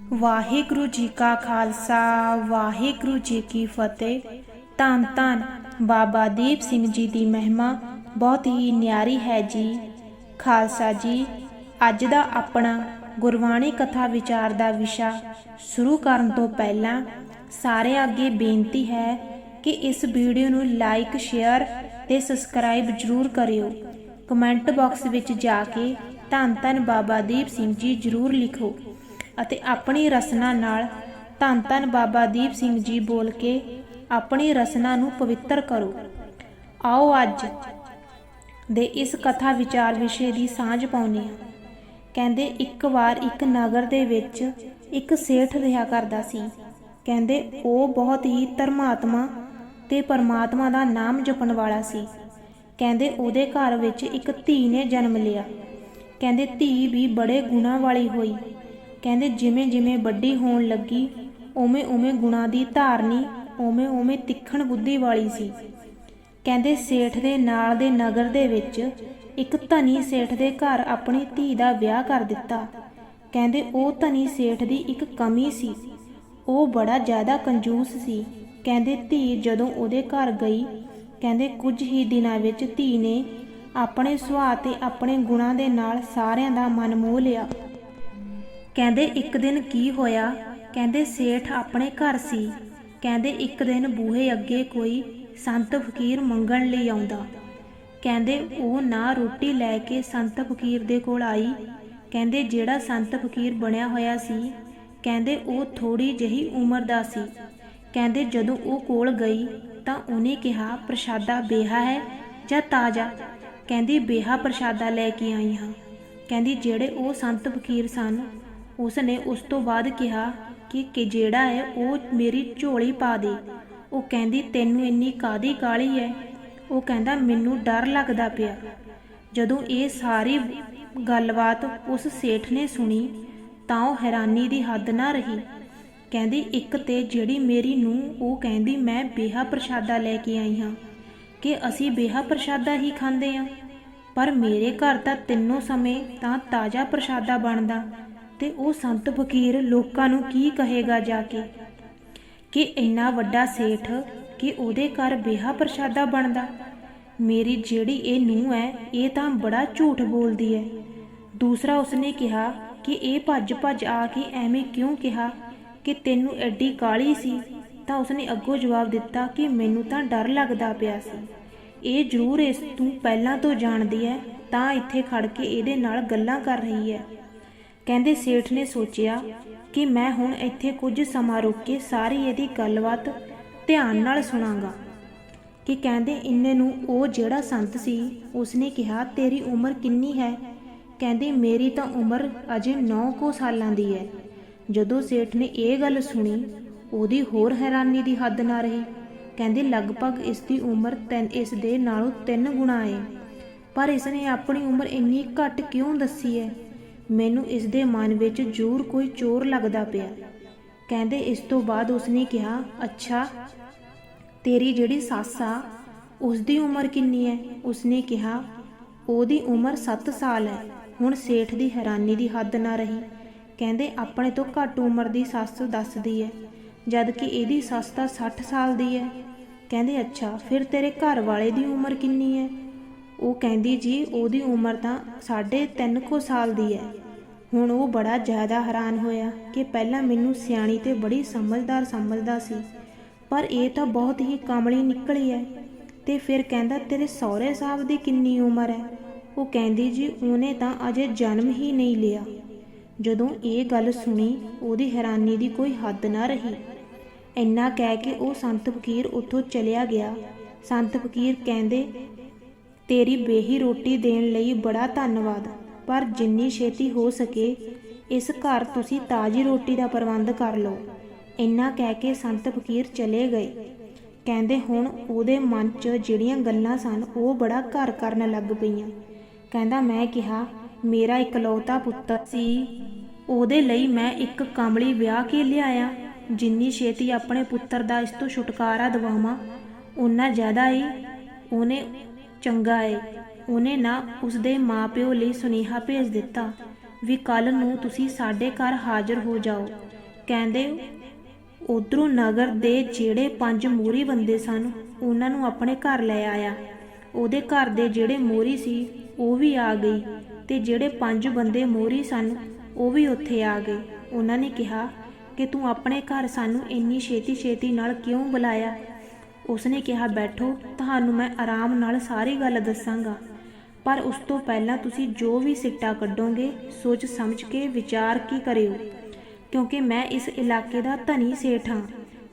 ਵਾਹਿਗੁਰੂ ਜੀ ਕਾ ਖਾਲਸਾ, ਵਾਹਿਗੁਰੂ ਜੀ ਕੀ ਫਤਿਹ। ਧੰਨ ਧੰਨ ਬਾਬਾ ਦੀਪ ਸਿੰਘ ਜੀ ਦੀ ਮਹਿਮਾ, ਬਹੁਤ ਹੀ ਨਿਆਰੀ ਹੈ ਜੀ। ਖਾਲਸਾ ਜੀ, ਅੱਜ ਦਾ ਆਪਣਾ ਗੁਰਬਾਣੀ ਕਥਾ ਵਿਚਾਰ ਦਾ ਵਿਸ਼ਾ ਸ਼ੁਰੂ ਕਰਨ ਤੋਂ ਪਹਿਲਾਂ ਸਾਰੇ ਅੱਗੇ ਬੇਨਤੀ ਹੈ ਕਿ ਇਸ ਵੀਡੀਓ ਨੂੰ ਲਾਈਕ, ਸ਼ੇਅਰ ਤੇ ਸਬਸਕ੍ਰਾਈਬ ਜਰੂਰ ਕਰਿਓ। ਕਮੈਂਟ ਬਾਕਸ ਵਿੱਚ ਜਾ ਕੇ ਧੰਨ ਧੰਨ ਬਾਬਾ ਦੀਪ ਸਿੰਘ ਜੀ ਜਰੂਰ ਲਿਖੋ। ਅਤੇ ਆਪਣੀ ਰਸਨਾ ਨਾਲ ਧੰਨ ਧੰਨ ਬਾਬਾ ਦੀਪ ਸਿੰਘ ਜੀ ਬੋਲ ਕੇ ਆਪਣੀ ਰਸਨਾ ਨੂੰ ਪਵਿੱਤਰ ਕਰੋ। ਆਓ ਅੱਜ ਦੇ ਇਸ ਕਥਾ ਵਿਚਾਰ ਵਿਸ਼ੇ ਦੀ ਸਾਂਝ ਪਾਉਣੀ ਆ ਕਹਿੰਦੇ, ਇੱਕ ਵਾਰ ਇੱਕ ਨਗਰ ਦੇ ਵਿੱਚ ਇੱਕ ਸੇਠ ਰਿਹਾ ਕਰਦਾ ਸੀ। ਕਹਿੰਦੇ, ਉਹ ਬਹੁਤ ਹੀ ਧਰਮਾਤਮਾ ਤੇ ਪਰਮਾਤਮਾ ਦਾ ਨਾਮ ਜਪਣ ਵਾਲਾ ਸੀ। ਕਹਿੰਦੇ, ਉਹਦੇ ਘਰ ਵਿੱਚ ਇੱਕ ਧੀ ਨੇ ਜਨਮ ਲਿਆ। ਕਹਿੰਦੇ, ਧੀ ਵੀ ਬੜੇ ਗੁਣਾ ਵਾਲੀ ਹੋਈ। ਕਹਿੰਦੇ ਜਿਵੇਂ ਜਿਵੇਂ ਵੱਡੀ ਹੋਣ ਲੱਗੀ, ਉਵੇਂ ਉਵੇਂ ਗੁਣਾ ਦੀ ਧਾਰਨੀ, ਉਵੇਂ ਉਵੇਂ ਤਿੱਖਣ ਬੁੱਧੀ ਵਾਲੀ ਸੀ। ਕਹਿੰਦੇ ਸੇਠ ਦੇ ਨਾਲ ਦੇ ਨਗਰ ਦੇ ਵਿੱਚ ਇੱਕ ਧਨੀ ਸੇਠ ਦੇ ਘਰ ਆਪਣੀ ਧੀ ਦਾ ਵਿਆਹ ਕਰ ਦਿੱਤਾ। ਕਹਿੰਦੇ ਉਹ ਧਨੀ ਸੇਠ ਦੀ ਇੱਕ ਕਮੀ ਸੀ। ਉਹ ਬੜਾ ਜ਼ਿਆਦਾ ਕੰਜੂਸ ਸੀ। ਕਹਿੰਦੇ ਧੀ ਜਦੋਂ ਉਹਦੇ ਘਰ ਗਈ, ਕਹਿੰਦੇ ਕੁਝ ਹੀ ਦਿਨਾਂ ਵਿੱਚ ਧੀ ਨੇ ਆਪਣੇ ਸੁਭਾਅ ਤੇ ਆਪਣੇ ਗੁਣਾਂ ਦੇ ਨਾਲ ਸਾਰਿਆਂ ਦਾ ਮਨ ਮੋਹ ਲਿਆ। ਕਹਿੰਦੇ ਇੱਕ ਦਿਨ ਕੀ ਹੋਇਆ? ਕਹਿੰਦੇ ਸੇਠ ਆਪਣੇ ਘਰ ਸੀ। ਕਹਿੰਦੇ ਇੱਕ ਦਿਨ ਬੂਹੇ ਅੱਗੇ ਕੋਈ ਸੰਤ ਫਕੀਰ ਮੰਗਣ ਲਈ ਆਉਂਦਾ। ਕਹਿੰਦੇ ਉਹ ਨਾ ਰੋਟੀ ਲੈ ਕੇ ਸੰਤ ਫਕੀਰ ਦੇ ਕੋਲ ਆਈ। ਕਹਿੰਦੇ ਜਿਹੜਾ ਸੰਤ ਫਕੀਰ ਬਣਿਆ ਹੋਇਆ ਸੀ, ਕਹਿੰਦੇ ਉਹ ਥੋੜੀ ਜਹੀ ਉਮਰ ਦਾ ਸੀ। ਕਹਿੰਦੇ ਜਦੋਂ ਉਹ ਕੋਲ ਗਈ ਤਾਂ ਉਹਨੇ ਕਿਹਾ, ਪ੍ਰਸ਼ਾਦਾ ਬੇਹਾ ਹੈ ਜਾਂ ਤਾਜ਼ਾ? ਕਹਿੰਦੀ, ਬੇਹਾ ਪ੍ਰਸ਼ਾਦਾ ਲੈ ਕੇ ਆਈ ਹਾਂ। ਕਹਿੰਦੀ, ਜਿਹੜੇ ਉਹ ਸੰਤ ਫਕੀਰ ਸਨ ਉਸ ਨੇ ਉਸ ਤੋਂ ਬਾਅਦ ਕਿਹਾ ਕਿ ਜਿਹੜਾ ਹੈ ਉਹ ਮੇਰੀ ਝੋਲੀ ਪਾ ਦੇ। ਉਹ ਕਹਿੰਦੀ, ਤੈਨੂੰ ਇੰਨੀ ਕਾਦੀ ਕਾਲੀ ਹੈ ਉਹ ਕਹਿੰਦਾ, ਮੈਨੂੰ ਡਰ ਲੱਗਦਾ ਪਿਆ। ਜਦੋਂ ਇਹ ਸਾਰੀ ਗੱਲਬਾਤ ਉਸ ਸੇਠ ਨੇ ਸੁਣੀ, ਤਾਂ ਉਹ ਹੈਰਾਨੀ ਦੀ ਹੱਦ ਨਾ ਰਹੀ। ਕਹਿੰਦੀ, ਇੱਕ ਤੇ ਜਿਹੜੀ ਮੇਰੀ ਨੂੰ ਉਹ ਕਹਿੰਦੀ, ਮੈਂ ਬੇਹਾ ਪ੍ਰਸ਼ਾਦਾ ਲੈ ਕੇ ਆਈ ਹਾਂ ਕਿ ਅਸੀਂ ਬੇਹਾ ਪ੍ਰਸ਼ਾਦਾ ਹੀ ਖਾਂਦੇ ਹਾਂ ਪਰ ਮੇਰੇ ਘਰ ਤਾਂ ਤਿੰਨੋਂ ਸਮੇਂ ਤਾਂ ਤਾਜ਼ਾ ਪ੍ਰਸ਼ਾਦਾ ਬਣਦਾ। ਤੇ ਉਹ ਸੰਤ ਫਕੀਰ ਲੋਕਾਂ ਨੂੰ ਕੀ ਕਹੇਗਾ ਜਾ ਕੇ? ਕਿ ਇੰਨਾ ਵੱਡਾ ਸੇਠ ਕਿ ਉਹਦੇ ਘਰ ਬੇਹਾ ਪ੍ਰਸ਼ਾਦਾ ਬਣਦਾ। ਮੇਰੀ ਜਿਹੜੀ ਇਹ ਨੂੰ ਹੈ, ਇਹ ਤਾਂ ਬੜਾ ਝੂਠ ਬੋਲਦੀ ਹੈ। ਦੂਸਰਾ ਉਸਨੇ ਕਿਹਾ ਕਿ ਇਹ ਭੱਜ ਭੱਜ ਆ ਕੇ ਐਵੇਂ ਕਿਉਂ ਕਿਹਾ ਕਿ ਤੈਨੂੰ ਐਡੀ ਕਾਲੀ ਸੀ? ਤਾਂ ਉਸਨੇ ਅੱਗੋਂ ਜਵਾਬ ਦਿੱਤਾ ਕਿ ਮੈਨੂੰ ਤਾਂ ਡਰ ਲੱਗਦਾ ਪਿਆ ਸੀ। ਇਹ ਜ਼ਰੂਰ ਇਸ ਤੂੰ ਪਹਿਲਾਂ ਤੋਂ ਜਾਣਦੀ ਹੈ, ਤਾਂ ਇੱਥੇ ਖੜ ਕੇ ਇਹਦੇ ਨਾਲ ਗੱਲਾਂ ਕਰ ਰਹੀ ਹੈ। ਕਹਿੰਦੇ ਸੇਠ ਨੇ ਸੋਚਿਆ ਕਿ ਮੈਂ ਹੁਣ ਇੱਥੇ ਕੁਝ ਸਮਾਂ ਰੁਕ ਕੇ ਸਾਰੀ ਇਹਦੀ ਗੱਲਬਾਤ ਧਿਆਨ ਨਾਲ ਸੁਣਾਂਗਾ। ਕਿ ਕਹਿੰਦੇ ਇੰਨੇ ਨੂੰ ਉਹ ਜਿਹੜਾ ਸੰਤ ਸੀ, ਉਸਨੇ ਕਿਹਾ, ਤੇਰੀ ਉਮਰ ਕਿੰਨੀ ਹੈ? ਕਹਿੰਦੇ, ਮੇਰੀ ਤਾਂ ਉਮਰ ਅਜੇ 9 ਕੋ ਸਾਲਾਂ ਦੀ ਹੈ। ਜਦੋਂ ਸੇਠ ਨੇ ਇਹ ਗੱਲ ਸੁਣੀ, ਉਹਦੀ ਹੋਰ ਹੈਰਾਨੀ ਦੀ ਹੱਦ ਨਾ ਰਹੀ। ਕਹਿੰਦੇ, ਲਗਭਗ ਇਸ ਦੀ ਉਮਰ ਤਿੰਨ, ਇਸ ਦੇ ਨਾਲੋਂ ਤਿੰਨ ਗੁਣਾ ਹੈ ਪਰ ਇਸ ਨੇ ਆਪਣੀ ਉਮਰ ਇੰਨੀ ਘੱਟ ਕਿਉਂ ਦੱਸੀ ਹੈ? ਮੈਨੂੰ ਇਸ ਦੇ ਮਨ ਵਿੱਚ ਜ਼ਰੂਰ ਕੋਈ ਚੋਰ ਲੱਗਦਾ ਪਿਆ। ਕਹਿੰਦੇ ਇਸ ਤੋਂ ਬਾਅਦ ਉਸਨੇ ਕਿਹਾ, ਅੱਛਾ, ਤੇਰੀ ਜਿਹੜੀ ਸੱਸ ਆ ਉਸ ਦੀ ਉਮਰ ਕਿੰਨੀ ਹੈ? ਉਸਨੇ ਕਿਹਾ, ਉਹਦੀ ਉਮਰ 7 ਸਾਲ ਹੈ। ਹੁਣ ਸੇਠ ਦੀ ਹੈਰਾਨੀ ਦੀ ਹੱਦ ਨਾ ਰਹੀ। ਕਹਿੰਦੇ, ਆਪਣੇ ਤੋਂ ਘੱਟ ਉਮਰ ਦੀ ਸੱਸ ਦੱਸਦੀ ਹੈ ਜਦ ਕਿ ਇਹਦੀ ਸੱਸ ਤਾਂ 60 ਸਾਲ ਦੀ ਹੈ। ਕਹਿੰਦੇ, ਅੱਛਾ, ਫਿਰ ਤੇਰੇ ਘਰ ਵਾਲੇ ਦੀ ਉਮਰ ਕਿੰਨੀ ਹੈ? ਉਹ ਕਹਿੰਦੀ ਜੀ, ਉਹਦੀ ਉਮਰ ਤਾਂ ਸਾਢੇ ਤਿੰਨ ਕੁ ਸਾਲ ਦੀ ਹੈ ਹੁਣ ਉਹ ਬੜਾ ਜ਼ਿਆਦਾ ਹੈਰਾਨ ਹੋਇਆ ਕਿ ਪਹਿਲਾਂ ਮੈਨੂੰ ਸਿਆਣੀ ਤੇ ਬੜੀ ਸਮਝਦਾਰ ਸਮਝਦਾ ਸੀ, ਪਰ ਇਹ ਤਾਂ ਬਹੁਤ ਹੀ ਕਮਲੀ ਨਿਕਲੀ ਹੈ ਤੇ ਫਿਰ ਕਹਿੰਦਾ, ਤੇਰੇ ਸਹੁਰੇ ਸਾਹਿਬ ਦੀ ਕਿੰਨੀ ਉਮਰ ਹੈ ਉਹ ਕਹਿੰਦੀ ਜੀ, ਉਹਨੇ ਤਾਂ ਅਜੇ ਜਨਮ ਹੀ ਨਹੀਂ ਲਿਆ। ਜਦੋਂ ਇਹ ਗੱਲ ਸੁਣੀ, ਉਹਦੀ ਹੈਰਾਨੀ ਦੀ ਕੋਈ ਹੱਦ ਨਾ ਰਹੀ। ਇੰਨਾ ਕਹਿ ਕੇ ਉਹ ਸੰਤ ਫਕੀਰ ਉੱਥੋਂ ਚਲਿਆ ਗਿਆ। ਸੰਤ ਫਕੀਰ ਕਹਿੰਦੇ ਤੇਰੀ ਬੇਹੀ ਰੋਟੀ ਦੇਣ ਲਈ ਬੜਾ ਧੰਨਵਾਦ, ਪਰ ਜਿੰਨੀ ਛੇਤੀ ਹੋ ਸਕੇ, ਇਸ ਘਰ ਤੁਸੀਂ ਤਾਜ਼ੀ ਰੋਟੀ ਦਾ ਪ੍ਰਬੰਧ ਕਰ ਲਓ। ਇੰਨਾ ਕਹਿ ਕੇ ਸੰਤ ਫਕੀਰ ਚਲੇ ਗਏ। ਕਹਿੰਦੇ ਹੁਣ ਉਹਦੇ ਮਨ 'ਚ ਜਿਹੜੀਆਂ ਗੱਲਾਂ ਸਨ, ਉਹ ਬੜਾ ਘਰ ਕਰਨ ਲੱਗ ਪਈਆਂ। ਕਹਿੰਦਾ ਮੈਂ ਕਿਹਾ, ਮੇਰਾ ਇਕਲੌਤਾ ਪੁੱਤਰ ਸੀ। ਉਹਦੇ ਲਈ ਮੈਂ ਇੱਕ ਕਮਲੀ ਵਿਆਹ ਕੇ ਲਿਆਇਆ। ਜਿੰਨੀ ਛੇਤੀ ਆਪਣੇ ਪੁੱਤਰ ਦਾ ਇਸ ਤੋਂ ਛੁਟਕਾਰਾ ਦਿਵਾਵਾਂ ਉਨਾ ਜ਼ਿਆਦਾ ਹੀ ਉਹਨੇ ਚੰਗਾ ਏ। ਉਹਨੇ ਨਾ ਉਸਦੇ ਮਾਪਿਓ ਲਈ ਸੁਨੇਹਾ ਭੇਜ ਦਿੱਤਾ ਵੀ ਕੱਲ ਨੂੰ ਤੁਸੀਂ ਸਾਡੇ ਘਰ ਹਾਜ਼ਰ ਹੋ ਜਾਓ। ਕਹਿੰਦੇ ਉਧਰੋਂ ਨਗਰ ਦੇ ਜਿਹੜੇ ਪੰਜ ਮੂਰੀ ਬੰਦੇ ਸਨ, ਉਹਨਾਂ ਨੂੰ ਆਪਣੇ ਘਰ ਲੈ ਆਇਆ। ਉਹਦੇ ਘਰ ਦੇ ਜਿਹੜੇ ਮੋਰੀ ਸੀ, ਉਹ ਵੀ ਆ ਗਈ ਤੇ ਜਿਹੜੇ ਪੰਜ ਬੰਦੇ ਮੋਰੀ ਸਨ, ਉਹ ਵੀ ਉੱਥੇ ਆ ਗਏ। ਉਹਨਾਂ ਨੇ ਕਿਹਾ ਕਿ ਤੂੰ ਆਪਣੇ ਘਰ ਸਾਨੂੰ ਇੰਨੀ ਛੇਤੀ ਛੇਤੀ ਨਾਲ ਕਿਉਂ ਬੁਲਾਇਆ? ਉਸਨੇ ਕਿਹਾ, ਬੈਠੋ, ਤੁਹਾਨੂੰ ਮੈਂ ਆਰਾਮ ਨਾਲ ਸਾਰੀ ਗੱਲ ਦੱਸਾਂਗਾ। ਪਰ ਉਸ ਤੋਂ ਪਹਿਲਾਂ ਤੁਸੀਂ ਜੋ ਵੀ ਸਿੱਟਾ ਕੱਢੋਗੇ, ਸੋਚ ਸਮਝ ਕੇ ਵਿਚਾਰ ਕੀ ਕਰਿਓ। ਕਿਉਂਕਿ ਮੈਂ ਇਸ ਇਲਾਕੇ ਦਾ ਧਨੀ ਸੇਠ ਹਾਂ।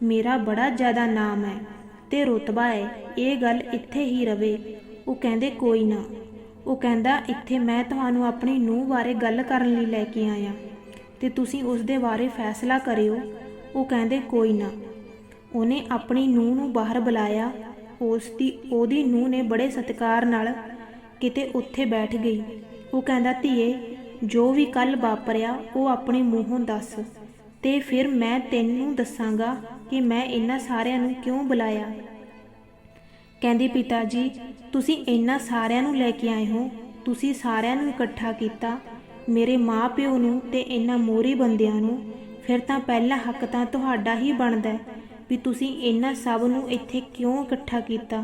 ਮੇਰਾ ਬੜਾ ਜ਼ਿਆਦਾ ਨਾਮ ਹੈ ਤੇ ਰੁਤਬਾ ਹੈ। ਇਹ ਗੱਲ ਇੱਥੇ ਹੀ ਰਵੇ। ਉਹ ਕਹਿੰਦੇ, ਕੋਈ ਨਾ। ਉਹ ਕਹਿੰਦਾ, ਇੱਥੇ ਮੈਂ ਤੁਹਾਨੂੰ ਆਪਣੀ ਨੂੰਹ ਬਾਰੇ ਗੱਲ ਕਰਨ ਲਈ ਲੈ ਕੇ ਆਇਆ। ਤੇ ਤੁਸੀਂ ਉਸ ਦੇ ਬਾਰੇ ਫੈਸਲਾ ਕਰਿਓ। ਉਹ ਕਹਿੰਦੇ, ਕੋਈ ਨਾ। ਉਹਨੇ ਆਪਣੀ ਨੂੰਹ ਨੂੰ ਬਾਹਰ ਬੁਲਾਇਆ। ਉਸ ਦੀ, ਉਹਦੀ ਨੂੰਹ ਨੇ ਬੜੇ ਸਤਿਕਾਰ ਨਾਲ ਕਿਤੇ ਉੱਥੇ ਬੈਠ ਗਈ। ਉਹ ਕਹਿੰਦਾ, ਧੀਏ, ਜੋ ਵੀ ਕੱਲ ਵਾਪਰਿਆ, ਉਹ ਆਪਣੇ ਮੂੰਹੋਂ ਦੱਸ। ਤੇ ਫਿਰ ਮੈਂ ਤੈਨੂੰ ਦੱਸਾਂਗਾ ਕਿ ਮੈਂ ਇਹਨਾਂ ਸਾਰਿਆਂ ਨੂੰ ਕਿਉਂ ਬੁਲਾਇਆ? ਕਹਿੰਦੀ, ਪਿਤਾ ਜੀ, ਤੁਸੀਂ ਇਹਨਾਂ ਸਾਰਿਆਂ ਨੂੰ ਲੈ ਕੇ ਆਏ ਹੋ। ਤੁਸੀਂ ਸਾਰਿਆਂ ਨੂੰ ਇਕੱਠਾ ਕੀਤਾ। ਮੇਰੇ ਮਾਪਿਓ ਨੂੰ ਤੇ ਇਹਨਾਂ ਮੋਰੀ ਬੰਦਿਆਂ ਨੂੰ। ਫਿਰ ਤਾਂ ਪਹਿਲਾ ਹੱਕ ਤਾਂ ਤੁਹਾਡਾ ਹੀ ਬਣਦਾ ਹੈ। ਵੀ ਤੁਸੀਂ ਇਹਨਾਂ ਸਭ ਨੂੰ ਇੱਥੇ ਕਿਉਂ ਇਕੱਠਾ ਕੀਤਾ?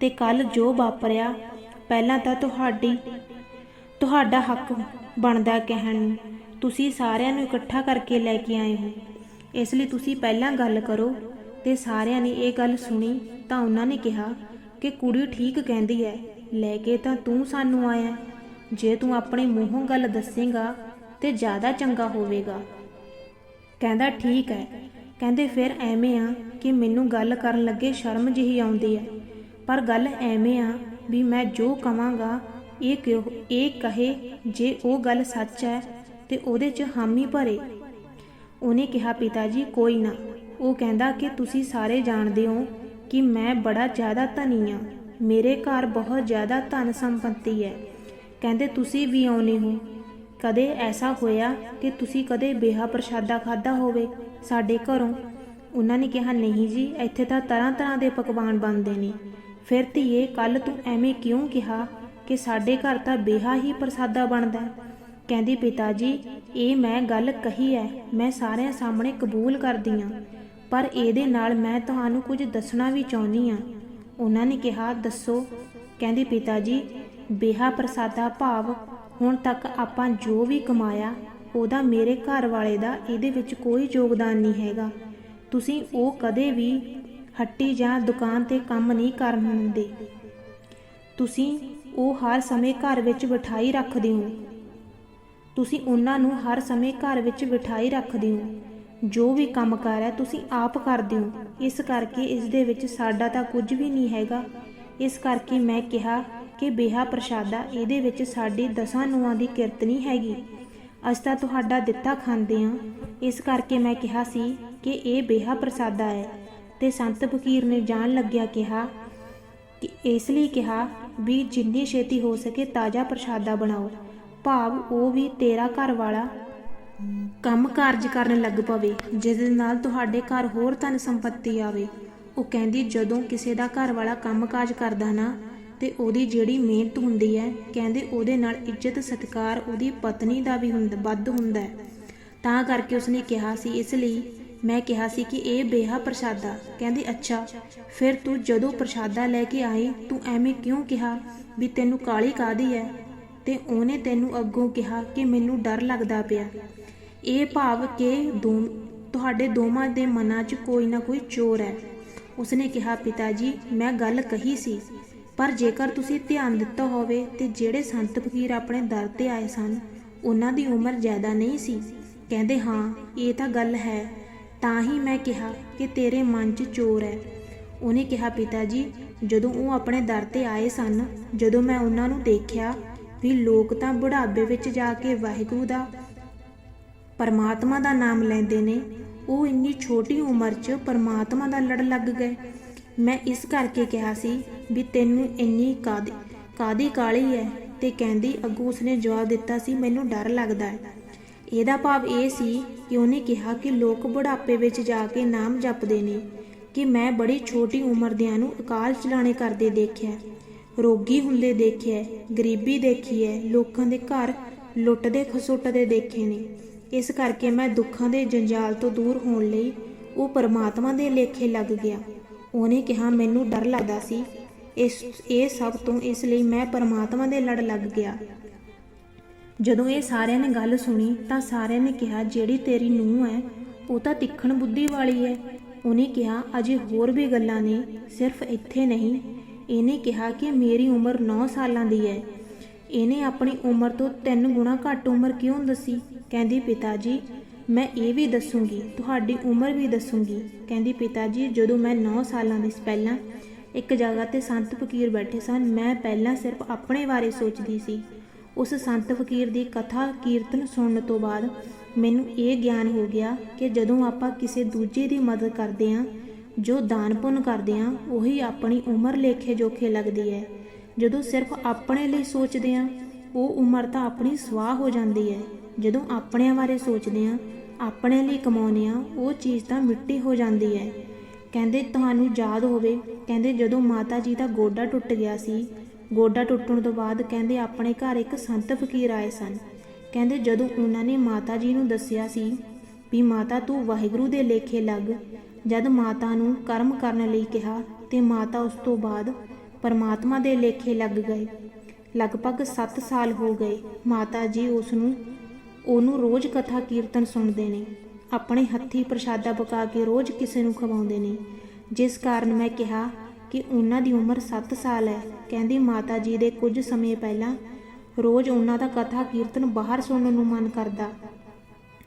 ਤੇ ਕੱਲ ਜੋ ਵਾਪਰਿਆ, ਪਹਿਲਾਂ ਤਾਂ ਤੁਹਾਡੀ, ਤੁਹਾਡਾ ਹੱਕ ਬਣਦਾ ਕਹਿਣ ਨੂੰ। ਤੁਸੀਂ ਸਾਰਿਆਂ ਨੂੰ ਇਕੱਠਾ ਕਰਕੇ ਲੈ ਕੇ ਆਏ ਹੋ। ਇਸ ਲਈ ਤੁਸੀਂ ਪਹਿਲਾਂ ਗੱਲ ਕਰੋ ਤੇ ਸਾਰਿਆਂ ਨੇ ਇਹ ਗੱਲ ਸੁਣੀ ਤਾਂ ਉਹਨਾਂ ਨੇ ਕਿਹਾ ਕਿ ਕੁੜੀ ਠੀਕ ਕਹਿੰਦੀ ਹੈ, ਲੈ ਕੇ ਤਾਂ ਤੂੰ ਸਾਨੂੰ ਆਇਆ। ਜੇ ਤੂੰ ਆਪਣੇ ਮੂੰਹੋਂ ਗੱਲ ਦੱਸੇਗਾ ਤੇ ਜ਼ਿਆਦਾ ਚੰਗਾ ਹੋਵੇਗਾ। ਕਹਿੰਦਾ ਠੀਕ ਹੈ। ਕਹਿੰਦੇ ਫਿਰ ਐਵੇਂ ਆ ਕਿ ਮੈਨੂੰ ਗੱਲ ਕਰਨ ਲੱਗੇ ਸ਼ਰਮ ਜਿਹੀ ਆਉਂਦੀ ਹੈ ਪਰ ਗੱਲ ਐਵੇਂ ਆ ਵੀ ਮੈਂ ਜੋ ਕਵਾਂਗਾ, ਇਹ ਕਿਉਂ, ਇਹ ਕਹੇ ਜੇ ਉਹ ਗੱਲ ਸੱਚ ਹੈ ਤੇ ਉਹਦੇ 'ਚ ਹਾਮੀ ਭਰੇ। ਉਹਨੇ ਕਿਹਾ ਪਿਤਾ ਜੀ ਕੋਈ ਨਾ। ਉਹ ਕਹਿੰਦਾ ਕਿ ਤੁਸੀਂ ਸਾਰੇ ਜਾਣਦੇ ਹੋ ਕਿ ਮੈਂ ਬੜਾ ਜ਼ਿਆਦਾ ਧਨੀ ਆ। ਮੇਰੇ ਘਰ ਬਹੁਤ ਜ਼ਿਆਦਾ ਧਨ ਸੰਪਤੀ ਹੈ ਕਹਿੰਦੇ, ਤੁਸੀਂ ਵੀ ਆਉਨੇ ਹੋ। ਕਦੇ ਐਸਾ ਹੋਇਆ ਕਿ ਤੁਸੀਂ ਕਦੇ ਬੇਹਾ ਪ੍ਰਸ਼ਾਦਾ ਖਾਦਾ ਹੋਵੇ? ਸਾਡੇ ਘਰੋਂ। ਉਹਨਾਂ ਨੇ ਕਿਹਾ, ਨਹੀਂ ਜੀ, ਇੱਥੇ ਤਾਂ ਤਰ੍ਹਾਂ ਤਰ੍ਹਾਂ ਦੇ ਪਕਵਾਨ ਬਣਦੇ ਨੇ। ਫਿਰ ਧੀਏ ਕੱਲ ਤੂੰ ਐਵੇਂ ਕਿਉਂ ਕਿਹਾ ਕਿ ਸਾਡੇ ਘਰ ਤਾਂ ਬੇਹਾ ਹੀ ਪ੍ਰਸਾਦਾ ਬਣਦਾ ਕਹਿੰਦੀ, ਪਿਤਾ ਜੀ, ਇਹ ਮੈਂ ਗੱਲ ਕਹੀ ਹੈ ਮੈਂ ਸਾਰਿਆਂ ਸਾਹਮਣੇ ਕਬੂਲ ਕਰਦੀ ਹਾਂ ਪਰ ਇਹਦੇ ਨਾਲ ਮੈਂ ਤੁਹਾਨੂੰ ਕੁਝ ਦੱਸਣਾ ਵੀ ਚਾਹੁੰਦੀ ਹਾਂ ਉਹਨਾਂ ਨੇ ਕਿਹਾ, ਦੱਸੋ। ਕਹਿੰਦੀ, ਪਿਤਾ ਜੀ, ਬੇਹਾ ਪ੍ਰਸਾਦਾ ਭਾਵ ਹੁਣ ਤੱਕ ਆਪਾਂ ਜੋ ਵੀ ਕਮਾਇਆ ਉਹਦਾ ਮੇਰੇ ਘਰ ਵਾਲੇ ਦਾ ਇਹਦੇ ਵਿੱਚ ਕੋਈ ਯੋਗਦਾਨ ਨਹੀਂ ਹੈਗਾ। ਤੁਸੀਂ ਉਹ ਕਦੇ ਵੀ ਹੱਟੀ ਜਾਂ ਦੁਕਾਨ ਤੇ ਕੰਮ ਨਹੀਂ ਕਰਨ ਦਿੰਦੇ। ਤੁਸੀਂ ਉਹ ਹਰ ਸਮੇਂ ਘਰ ਵਿੱਚ ਬਿਠਾਈ ਰੱਖਦੇ ਹੋ। ਤੁਸੀਂ ਉਹਨਾਂ ਨੂੰ ਹਰ ਸਮੇਂ ਘਰ ਵਿੱਚ ਬਿਠਾਈ ਰੱਖਦੇ ਹੋ। ਜੋ ਵੀ ਕੰਮ ਕਰ ਹੈ, ਤੁਸੀਂ ਆਪ ਕਰਦੇ ਹੋ। ਇਸ ਕਰਕੇ ਇਸ ਦੇ ਵਿੱਚ ਸਾਡਾ ਤਾਂ ਕੁਝ ਵੀ ਨਹੀਂ ਹੈਗਾ। ਇਸ ਕਰਕੇ ਮੈਂ ਕਿਹਾ ਕਿ ਬੇਹਾ ਪ੍ਰਸ਼ਾਦਾ ਇਹਦੇ ਵਿੱਚ ਸਾਡੀ ਦਸਾਂ ਨੂਆਂ ਦੀ ਕਿਰਤ ਨਹੀਂ ਹੈਗੀ। ਅਸੀਂ ਤਾਂ ਤੁਹਾਡਾ ਦਿੱਤਾ ਖਾਂਦੇ ਹਾਂ। ਇਸ ਕਰਕੇ ਮੈਂ ਕਿਹਾ ਸੀ ਕਿ ਇਹ ਬੇਹਾ ਪ੍ਰਸਾਦਾ ਹੈ। ਤੇ ਸੰਤ ਫਕੀਰ ਨੇ ਜਾਣ ਲੱਗਿਆ ਕਿਹਾ ਕਿ ਇਸ ਲਈ ਕਿਹਾ, ਵੀ ਜਿੰਨੀ ਛੇਤੀ ਹੋ ਸਕੇ ਤਾਜ਼ਾ ਪ੍ਰਸ਼ਾਦਾ ਬਣਾਓ। ਭਾਵ ਉਹ ਵੀ ਤੇਰਾ ਘਰ ਵਾਲਾ ਕੰਮ ਕਾਰਜ ਕਰਨ ਲੱਗ ਪਵੇ ਜਿਸ ਦੇ ਨਾਲ ਤੁਹਾਡੇ ਘਰ ਹੋਰ ਧਨ ਸੰਪਤੀ ਆਵੇ। ਉਹ ਕਹਿੰਦੀ, ਜਦੋਂ ਕਿਸੇ ਦਾ ਘਰ ਵਾਲਾ ਕੰਮ ਕਾਜ ਕਰਦਾ ਨਾ ਤੇ ਉਹਦੀ ਜਿਹੜੀ ਮਿਹਨਤ ਹੁੰਦੀ ਹੈ, ਕਹਿੰਦੇ ਉਹਦੇ ਨਾਲ ਇੱਜ਼ਤ, ਸਤਿਕਾਰ ਉਹਦੀ ਪਤਨੀ ਦਾ ਵੀ ਹੁੰਦਾ, ਵੱਧ ਹੁੰਦਾ ਹੈ। ਤਾਂ ਕਰਕੇ ਉਸਨੇ ਕਿਹਾ ਸੀ, ਇਸ ਲਈ ਮੈਂ ਕਿਹਾ ਸੀ ਕਿ ਇਹ ਬੇਹਾ ਪ੍ਰਸ਼ਾਦਾ। ਕਹਿੰਦੇ, ਅੱਛਾ, ਫਿਰ ਤੂੰ ਜਦੋਂ ਪ੍ਰਸ਼ਾਦਾ ਲੈ ਕੇ ਆਈ, ਤੂੰ ਐਵੇਂ ਕਿਉਂ ਕਿਹਾ ਵੀ ਤੈਨੂੰ ਕਾਲੀ ਕਾਦੀ ਹੈ? ਤੇ ਉਹਨੇ ਤੈਨੂੰ ਅੱਗੋਂ ਕਿਹਾ ਕਿ ਮੈਨੂੰ ਡਰ ਲੱਗਦਾ ਪਿਆ। ਇਹ ਭਾਵ ਕਿ ਦੋ, ਤੁਹਾਡੇ ਦੋਵਾਂ ਦੇ ਮਨਾਂ 'ਚ ਕੋਈ ਨਾ ਕੋਈ ਚੋਰ ਹੈ। ਉਸਨੇ ਕਿਹਾ, ਪਿਤਾ ਜੀ, ਮੈਂ ਗੱਲ ਕਹੀ ਸੀ ਪਰ ਜੇਕਰ ਤੁਸੀਂ ਧਿਆਨ ਦਿੱਤਾ ਹੋਵੇ ਤੇ ਜਿਹੜੇ ਸੰਤ ਫਕੀਰ ਆਪਣੇ ਦਰ ਤੇ ਆਏ ਸਨ, ਉਹਨਾਂ ਦੀ ਉਮਰ ਜ਼ਿਆਦਾ ਨਹੀਂ ਸੀ। ਕਹਿੰਦੇ, ਹਾਂ, ਇਹ ਤਾਂ ਗੱਲ ਹੈ। ਤਾਂ ਹੀ ਮੈਂ ਕਿਹਾ ਕਿ ਤੇਰੇ ਮਨ 'ਚ ਚੋਰ ਹੈ। ਉਹਨੇ ਕਿਹਾ, ਪਿਤਾ ਜੀ, ਜਦੋਂ ਉਹ ਆਪਣੇ ਦਰ ਤੇ ਆਏ ਸਨ, ਜਦੋਂ ਮੈਂ ਉਹਨਾਂ ਨੂੰ ਦੇਖਿਆ ਵੀ ਲੋਕ ਤਾਂ ਬੁਢਾਪੇ ਵਿੱਚ ਜਾ ਕੇ ਵਾਹਿਗੁਰੂ ਦਾ, ਪਰਮਾਤਮਾ ਦਾ ਨਾਮ ਲੈਂਦੇ ਨੇ, ਉਹ ਇੰਨੀ ਛੋਟੀ ਉਮਰ 'ਚ ਪਰਮਾਤਮਾ ਦਾ ਲੜ ਲੱਗ ਗਏ। ਮੈਂ ਇਸ ਕਰਕੇ ਕਿਹਾ ਸੀ ਵੀ ਤੈਨੂੰ ਇੰਨੀ ਕਾਦੀ ਕਾਦੀ ਕਾਲੀ ਹੈ ਤੇ ਕਹਿੰਦੀ ਅੱਗੋਂ ਉਸਨੇ ਜਵਾਬ ਦਿੱਤਾ ਸੀ, ਮੈਨੂੰ ਡਰ ਲੱਗਦਾ ਹੈ ਇਹਦਾ ਭਾਵ ਇਹ ਸੀ ਕਿ ਉਹਨੇ ਕਿਹਾ ਕਿ ਲੋਕ ਬੁਢਾਪੇ ਵਿੱਚ ਜਾ ਕੇ ਨਾਮ ਜਪਦੇ ਨੇ ਕਿ ਮੈਂ ਬੜੀ ਛੋਟੀ ਉਮਰ ਦਿਆਂ ਨੂੰ ਅਕਾਲ ਚਲਾਣੇ ਕਰਦੇ ਦੇਖਿਆ, ਰੋਗੀ ਹੁੰਦੇ ਦੇਖਿਆ, ਗਰੀਬੀ ਦੇਖੀ ਹੈ ਲੋਕਾਂ ਦੇ ਘਰ ਲੁੱਟਦੇ ਖਸੁੱਟਦੇ ਦੇਖੇ ਨੇ। ਇਸ ਕਰਕੇ ਮੈਂ ਦੁੱਖਾਂ ਦੇ ਜੰਜਾਲ ਤੋਂ ਦੂਰ ਹੋਣ ਲਈ ਉਹ ਪਰਮਾਤਮਾ ਦੇ ਲੇਖੇ ਲੱਗ ਗਿਆ। ਉਹਨੇ ਕਿਹਾ, ਮੈਨੂੰ ਡਰ ਲੱਗਦਾ ਸੀ। ਇਸ, ਇਹ ਸਭ ਤੋਂ ਇਸ ਲਈ ਮੈਂ ਪਰਮਾਤਮਾ ਦੇ ਲੜ ਲੱਗ ਗਿਆ। ਜਦੋਂ ਇਹ ਸਾਰਿਆਂ ਨੇ ਗੱਲ ਸੁਣੀ, ਤਾਂ ਸਾਰਿਆਂ ਨੇ ਕਿਹਾ, ਜਿਹੜੀ ਤੇਰੀ ਨੂੰਹ ਹੈ, ਉਹ ਤਾਂ ਤਿੱਖਣ ਬੁੱਧੀ ਵਾਲੀ ਹੈ। ਉਹਨੇ ਕਿਹਾ, ਅਜੇ ਹੋਰ ਵੀ ਗੱਲਾਂ ਨੇ, ਸਿਰਫ ਇੱਥੇ ਨਹੀਂ। ਇਹਨੇ ਕਿਹਾ ਕਿ ਮੇਰੀ ਉਮਰ 9 ਸਾਲਾਂ ਦੀ ਹੈ। ਇਹਨੇ ਆਪਣੀ ਉਮਰ ਤੋਂ 3 ਗੁਣਾ ਘੱਟ ਉਮਰ ਕਿਉਂ ਦੱਸੀ? ਕਹਿੰਦੀ, ਪਿਤਾ ਜੀ ਮੈਂ ਇਹ ਵੀ ਦੱਸੂਗੀ, ਤੁਹਾਡੀ ਉਮਰ ਵੀ ਦੱਸੂਗੀ, ਕਹਿੰਦੀ ਪਿਤਾ ਜੀ ਜਦੋਂ ਮੈਂ 9 ਸਾਲਾਂ ਦੀ ਸੀ ਪਹਿਲਾਂ, ਇੱਕ ਜਗ੍ਹਾ ਤੇ ਸੰਤ ਫਕੀਰ ਬੈਠੇ ਸਨ, ਮੈਂ ਪਹਿਲਾਂ ਸਿਰਫ ਆਪਣੇ ਬਾਰੇ ਸੋਚਦੀ ਸੀ। ਉਸ ਸੰਤ ਫਕੀਰ ਦੀ ਕਥਾ ਕੀਰਤਨ ਸੁਣਨ ਤੋਂ ਬਾਅਦ ਮੈਨੂੰ ਇਹ ਗਿਆਨ ਹੋ ਗਿਆ ਕਿ ਜਦੋਂ ਆਪਾਂ ਕਿਸੇ ਦੂਜੇ ਦੀ ਮਦਦ ਕਰਦੇ ਹਾਂ, ਜੋ ਦਾਨ ਪੁੰਨ ਕਰਦੇ ਹਾਂ, ਉਹੀ ਆਪਣੀ ਉਮਰ ਲੇਖੇ ਜੋਖੇ ਲੱਗਦੀ ਹੈ। ਜਦੋਂ ਸਿਰਫ ਆਪਣੇ ਲਈ ਸੋਚਦੇ ਹਾਂ, ਉਹ ਉਮਰ ਤਾਂ ਆਪਣੀ ਸਵਾਹ ਹੋ ਜਾਂਦੀ ਹੈ। ਜਦੋਂ ਆਪਣਿਆਂ ਬਾਰੇ ਸੋਚਦੇ ਹਾਂ ਆਪਣੇ ਲਈ ਕਮਾਉਂਦੇ ਹਾਂ, ਉਹ ਚੀਜ਼ ਤਾਂ ਮਿੱਟੀ ਹੋ ਜਾਂਦੀ ਹੈ। ਕਹਿੰਦੇ ਤੁਹਾਨੂੰ ਯਾਦ ਹੋਵੇ, ਕਹਿੰਦੇ ਜਦੋਂ ਮਾਤਾ ਜੀ ਦਾ ਗੋਡਾ ਟੁੱਟ ਗਿਆ ਸੀ, ਗੋਡਾ ਟੁੱਟਣ ਤੋਂ ਬਾਅਦ ਕਹਿੰਦੇ ਆਪਣੇ ਘਰ ਇੱਕ ਸੰਤ ਫਕੀਰ ਆਏ ਸਨ। ਕਹਿੰਦੇ ਜਦੋਂ ਉਹਨਾਂ ਨੇ ਮਾਤਾ ਜੀ ਨੂੰ ਦੱਸਿਆ ਸੀ ਵੀ ਮਾਤਾ ਤੂੰ ਵਾਹਿਗੁਰੂ ਦੇ ਲੇਖੇ ਲੱਗ, ਜਦ ਮਾਤਾ ਨੂੰ ਕਰਮ ਕਰਨ ਲਈ ਕਿਹਾ, ਤੇ ਮਾਤਾ ਉਸ ਤੋਂ ਬਾਅਦ ਪਰਮਾਤਮਾ ਦੇ ਲੇਖੇ ਲੱਗ ਗਏ। ਲਗਭਗ 7 ਸਾਲ ਹੋ ਗਏ, ਮਾਤਾ ਜੀ ਉਸ ਨੂੰ ਉਹਨੂੰ ਰੋਜ਼ ਕਥਾ ਕੀਰਤਨ ਸੁਣਦੇ ਨੇ। ਆਪਣੇ ਹੱਥੀ ਪ੍ਰਸ਼ਾਦਾ ਪਕਾ ਕੇ ਰੋਜ਼ ਕਿਸੇ ਨੂੰ ਖਵਾਉਂਦੇ ਨੇ। ਜਿਸ ਕਾਰਨ ਮੈਂ ਕਿਹਾ ਕਿ ਉਹਨਾਂ ਦੀ ਉਮਰ 7 ਸਾਲ ਹੈ। ਕਹਿੰਦੀ, ਮਾਤਾ ਜੀ ਦੇ ਕੁਝ ਸਮੇਂ ਪਹਿਲਾਂ ਰੋਜ਼ ਉਹਨਾਂ ਦਾ ਕਥਾ ਕੀਰਤਨ ਬਾਹਰ ਸੁਣਨ ਨੂੰ ਮਨ ਕਰਦਾ।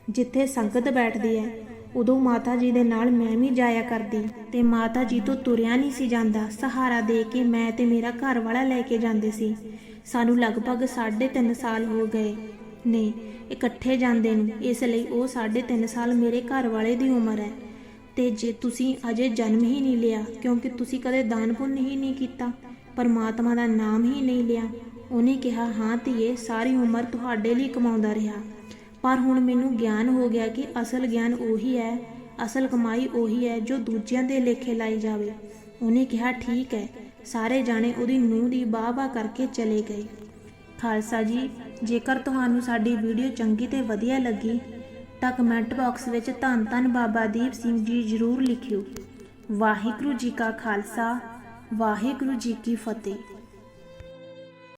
ਜਿੱਥੇ ਸੰਗਤ ਬੈਠਦੀ ਹੈ, ਉਦੋਂ ਮਾਤਾ ਜੀ ਦੇ ਨਾਲ ਮੈਂ ਵੀ ਜਾਇਆ ਕਰਦੀ। ਤੇ ਮਾਤਾ ਜੀ ਤੋਂ ਤੁਰਿਆ ਨਹੀਂ ਸੀ ਜਾਂਦਾ। ਸਹਾਰਾ ਦੇ ਕੇ ਮੈਂ ਤੇ ਮੇਰਾ ਘਰ ਵਾਲਾ ਲੈ ਕੇ ਜਾਂਦੇ ਸੀ। ਸਾਨੂੰ ਲਗਭਗ 3.5 ਸਾਲ ਹੋ ਗਏ। ਨੇ ਇਕੱਠੇ ਜਾਂਦੇ ਨੂੰ, ਇਸ ਲਈ ਉਹ 3.5 ਸਾਲ ਮੇਰੇ ਘਰ ਵਾਲੇ ਦੀ ਉਮਰ ਹੈ। ਤੇ ਜੇ ਤੁਸੀਂ ਅਜੇ ਜਨਮ ਹੀ ਨਹੀਂ ਲਿਆ, ਕਿਉਂਕਿ ਤੁਸੀਂ ਕਦੇ ਦਾਨ ਪੁੰਨ ਹੀ ਨਹੀਂ ਕੀਤਾ, ਪਰਮਾਤਮਾ ਦਾ ਨਾਮ ਹੀ ਨਹੀਂ ਲਿਆ, ਉਹਨੇ ਕਿਹਾ, ਹਾਂ ਧੀਏ, ਸਾਰੀ ਉਮਰ ਤੁਹਾਡੇ ਲਈ ਕਮਾਉਂਦਾ ਰਿਹਾ। ਪਰ ਹੁਣ ਮੈਨੂੰ ਗਿਆਨ ਹੋ ਗਿਆ ਕਿ ਅਸਲ ਗਿਆਨ ਉਹੀ ਹੈ, ਅਸਲ ਕਮਾਈ ਉਹੀ ਹੈ ਜੋ ਦੂਜਿਆਂ ਦੇ ਲੇਖੇ ਲਾਈ ਜਾਵੇ। ਉਹਨੇ ਕਿਹਾ, ਠੀਕ ਹੈ। ਸਾਰੇ ਜਾਣੇ ਉਹਦੀ ਨੂੰਹ ਦੀ ਬਾਹ-ਬਾਹ ਕਰਕੇ ਚਲੇ ਗਏ। ਖਾਲਸਾ ਜੀ ਜੇਕਰ ਤੁਹਾਨੂੰ ਸਾਡੀ ਵੀਡੀਓ ਚੰਗੀ ਤੇ ਵਧੀਆ ਲੱਗੀ, ਤਾਂ ਕਮੈਂਟ ਬਾਕਸ ਵਿੱਚ ਧੰਨ ਧੰਨ ਬਾਬਾ ਦੀਪ ਸਿੰਘ ਜੀ ਜ਼ਰੂਰ ਲਿਖਿਓ। ਵਾਹਿਗੁਰੂ ਜੀ ਕਾ ਖਾਲਸਾ, ਵਾਹਿਗੁਰੂ ਜੀ ਕੀ ਫਤਿਹ।